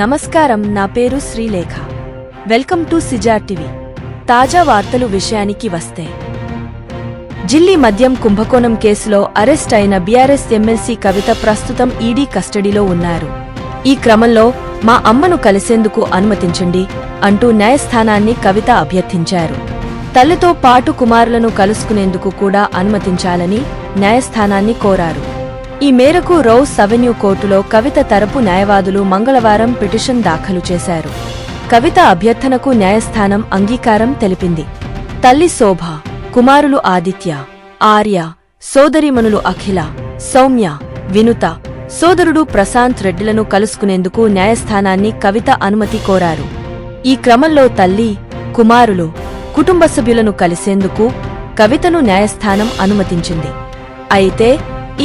నమస్కారం నా పేరు Sreelekha. Welcome to Sija TV. తాజా వార్తలు విషయానికి వస్తే. జిల్లీ మద్యం కుంభకోణం కేసులో అరెస్ట్ అయిన బీఆర్ఎస్ ఎమ్మెల్సీ కవిత ప్రస్తుతం ఈడీ కస్టడీలో ఉన్నారు. ఈ క్రమంలో మా అమ్మను కలిసేందుకు అనుమతించండి అంటూ న్యాయస్థానాన్ని కవిత అభ్యర్థించారు. తల్లితో పాటు కుమారులను కలుసుకునేందుకు కూడా అనుమతించాలని న్యాయస్థానాన్ని కోరారు. ఈ మేరకు రౌస్ అవెన్యూ కోర్టులో కవిత తరపు న్యాయవాదులు మంగళవారం పిటిషన్ దాఖలు చేశారు. కవిత అభ్యర్థనకు న్యాయస్థానం అంగీకారం తెలిపింది. తల్లి శోభ కుమారులు ఆదిత్య ఆర్య సోదరిమణులు అఖిల సౌమ్య వినుత సోదరుడు ప్రశాంత్ రెడ్డిలను కలుసుకునేందుకు న్యాయస్థానాన్ని కవిత అనుమతి కోరారు. ఈ క్రమంలో తల్లి కుమారులు కుటుంబ సభ్యులను కలిసేందుకు కవితను న్యాయస్థానం అనుమతించింది. అయితే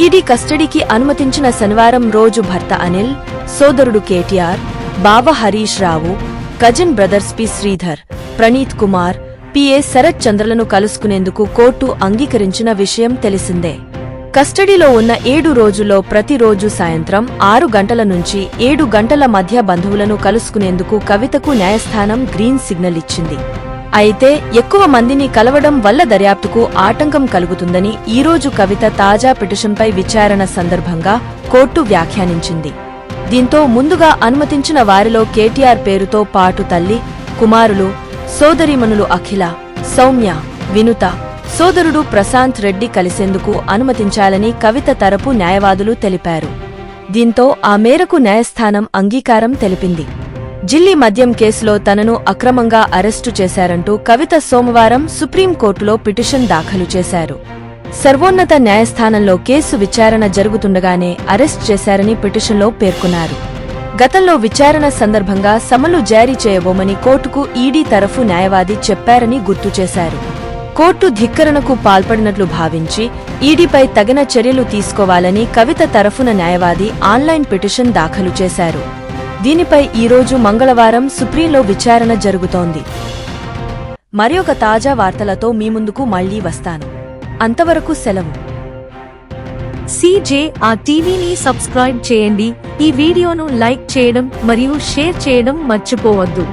ఈడీ కస్టడీకి అనుమతించిన శనివారం రోజు భర్త అనిల్ సోదరుడు కేటీఆర్ బావ Harish Rao cousin brothers P Sridhar Praneeth Kumar PA Sharath చంద్రలను కలుసుకునేందుకు కోర్టు అంగీకరించిన విషయం తెలిసిందే. కస్టడీలో ఉన్న ఏడు రోజుల్లో ప్రతిరోజు సాయంత్రం ఆరు గంటల నుంచి ఏడు గంటల మధ్య బంధువులను కలుసుకునేందుకు కవితకు న్యాయస్థానం గ్రీన్ సిగ్నల్ ఇచ్చింది. అయితే ఎక్కువ మందిని కలవడం వల్ల దర్యాప్తుకు ఆటంకం కలుగుతుందని ఈరోజు కవిత తాజా పిటిషన్పై విచారణ సందర్భంగా కోర్టు వ్యాఖ్యానించింది. దీంతో ముందుగా అనుమతించిన వారిలో కేటీఆర్ పేరుతో పాటు తల్లి కుమారులు సోదరిమణులు అఖిల సౌమ్య వినుత సోదరుడు ప్రశాంత్ రెడ్డి కలిసేందుకు అనుమతించాలని కవిత తరపు న్యాయవాదులు తెలిపారు. దీంతో ఆ మేరకు న్యాయస్థానం అంగీకారం తెలిపింది. జిల్లీ మద్యం కేసులో తనను అక్రమంగా అరెస్టు చేశారంటూ కవిత సోమవారం సుప్రీంకోర్టులో పిటిషన్ దాఖలు చేశారు. సర్వోన్నత న్యాయస్థానంలో కేసు విచారణ జరుగుతుండగానే అరెస్ట్ చేశారని పిటిషన్లో పేర్కొన్నారు. గతంలో విచారణ సందర్భంగా సమలు జారీ చేయబోమని కోర్టుకు ఈడీ తరఫు న్యాయవాది చెప్పారని గుర్తు చేశారు. కోర్టు ధిక్కరణకు పాల్పడినట్లు భావించి ఈడీపై తగిన చర్యలు తీసుకోవాలని కవిత తరఫున న్యాయవాది ఆన్లైన్ పిటిషన్ దాఖలు చేశారు. దీనిపై ఈరోజు మంగళవారం సుప్రీంలో విచారణ జరుగుతోంది. మరి ఒక తాజా వార్తలతో మీ ముందుకు మళ్ళీ వస్తాను. అంతవరకు సెలవు. సీజే ఆ టీవీని సబ్స్క్రైబ్ చేయండి. ఈ వీడియోను లైక్ చేయడం మరియు షేర్ చేయడం మర్చిపోవద్దు.